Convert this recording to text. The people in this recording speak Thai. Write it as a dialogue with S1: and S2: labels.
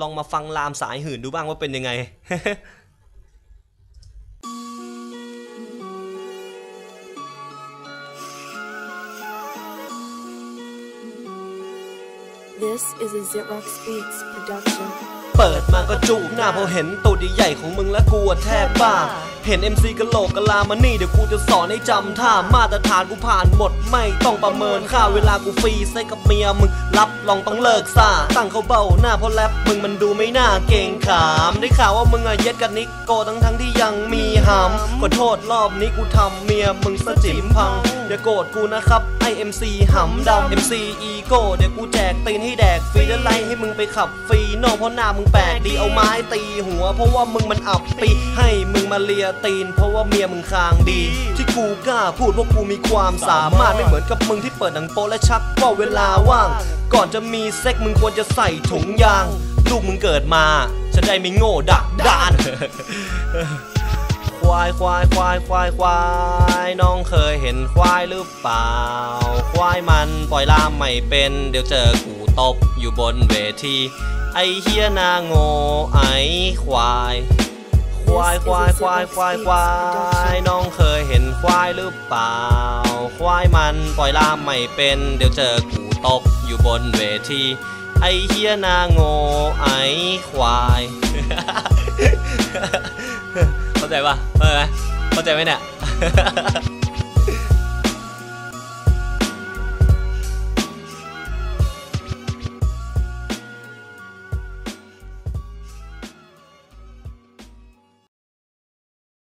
S1: ลองมาฟังลามสายหื่นดูบ้างว่าเป็นยังไง
S2: This is a Zitrock Speaks production.
S1: เปิดมาก็จูบหน้าพอเห็นตูดใหญ่ๆของมึงแล้วกูอะแทบบ้า เห็น MC กะโหลกกะลามานี่เดี๋ยวกูจะสอนให้จำท่ามาตรฐานกูผ่านหมด ไม่ต้องประเมินค่าเวลากูฟรีใส่กับเมียมึงรับรองต้องเลิกซ่าตั้งเขาเบ้าหน้าเพราะแรปมึงมันดูไม่น่าเก่งขาม ได้ข่าวว่ามึงอะเย็ดกับนิกโกทั้งทั้งที่ยังมีหำขอโทษรอบนี้กูทำเมียมึงสะจิ๋มพังอย่าโกรธกูนะครับไอ MC หำดำ MC อีโก้เดี๋ยวกูแจกตีนให้แดกฟรีแล้วไล่ให้มึงไปขับฟรี นอเพราะหน้ามึงแปลกดีเอาไม้ตีหัว เพราะว่ามึงมันอับปีให้มึงมาเลียตีน เพราะว่าเมียมึงคางดี ที่กูกล้าพูดเพราะกูมีความสามารถไม่เหมือนกับมึงที่เปิดหนังโป๊และชักว่าเวลาว่าง ก่อนจะมีเซ็กมึงควรจะใส่ถุงยาง ลูกมึงเกิดมาจะได้ไม่โง่ดักดาน ควายควายควายควายควายน้องเคยเห็นควายหรือเปล่า ควายมันปล่อยล่ามไม่เป็น เดี๋ยวเจอกูตบอยู่บนเวที ไอเฮียนาโง่ไอควาย ควายควายควายควายควายน้องเคยเห็นควายหรือเปล่า ควายมันปล่อยล่ามไม่เป็น เดี๋ยวเจอกูตบอยู่บนเวที ไอเฮียนาโง่ไอควาย ใจปะเข้าใจไหมเข้าใจไหมเนี่ย